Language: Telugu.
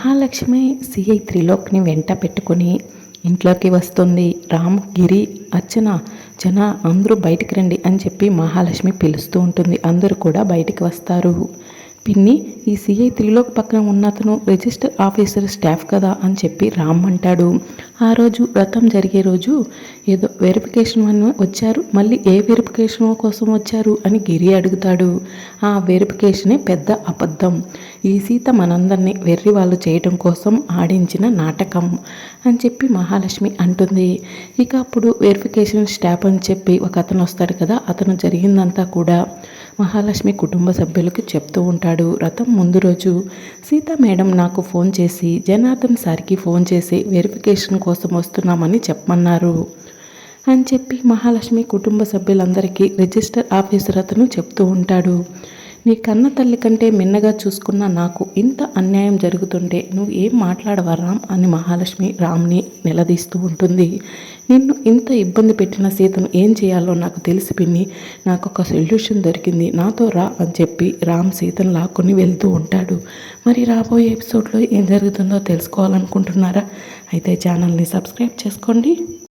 మహాలక్ష్మి సిఐ త్రిలోక్ని వెంట పెట్టుకొని ఇంట్లోకి వస్తుంది. రామ్ గిరి అర్చన జన అందరూ బయటికి రండి అని చెప్పి మహాలక్ష్మి పిలుస్తూ ఉంటుంది. అందరూ కూడా బయటికి వస్తారు. పిన్ని ఈ సిఐ త్రిలోక్ పక్కన ఉన్న అతను రిజిస్టర్ ఆఫీసర్ స్టాఫ్ కదా అని చెప్పి రామ్ అంటాడు ఆ రోజు వ్రతం జరిగే రోజు ఏదో వెరిఫికేషన్ అని వచ్చారు మళ్ళీ ఏ వెరిఫికేషన్ కోసం వచ్చారు అని గిరి అడుగుతాడు. ఆ వెరిఫికేషనే పెద్ద అబద్ధం. ఈ సీత మనందరినీ వెర్రి వాళ్ళు చేయటం కోసం ఆడించిన నాటకం అని చెప్పి మహాలక్ష్మి అంటుంది. ఇక అప్పుడు వెరిఫికేషన్ స్టాఫ్ అని చెప్పి ఒక అతను వస్తాడు కదా అతను జరిగిందంతా కూడా. మహాలక్ష్మి కుటుంబ సభ్యులకు చెప్తూ ఉంటాడు. రథం ముందు రోజు సీత మేడం నాకు ఫోన్ చేసి జనార్దన్ సార్కి ఫోన్ చేసి వెరిఫికేషన్ కోసం వస్తున్నామని చెప్పమన్నారు. అని చెప్పి మహాలక్ష్మి కుటుంబ సభ్యులందరికీ రిజిస్టర్ ఆఫీసర్ అతను చెప్తూ ఉంటాడు. నీ కన్న తల్లి కంటే మిన్నగా చూసుకున్న నాకు ఇంత అన్యాయం జరుగుతుంటే నువ్వు ఏం మాట్లాడవా రామ్ అని మహాలక్ష్మి రామ్ని నిలదీస్తూ ఉంటుంది. నిన్ను ఇంత ఇబ్బంది పెట్టిన సీతను ఏం చేయాలో నాకు తెలిసి పిన్ని. నాకు ఒక సొల్యూషన్ దొరికింది. నాతో రా అని చెప్పి రామ్ సీతను లాక్కొని వెళ్తూ ఉంటాడు. మరి రాబోయే ఎపిసోడ్లో ఏం జరుగుతుందో తెలుసుకోవాలనుకుంటున్నారా? అయితే ఛానల్ని సబ్స్క్రైబ్ చేసుకోండి.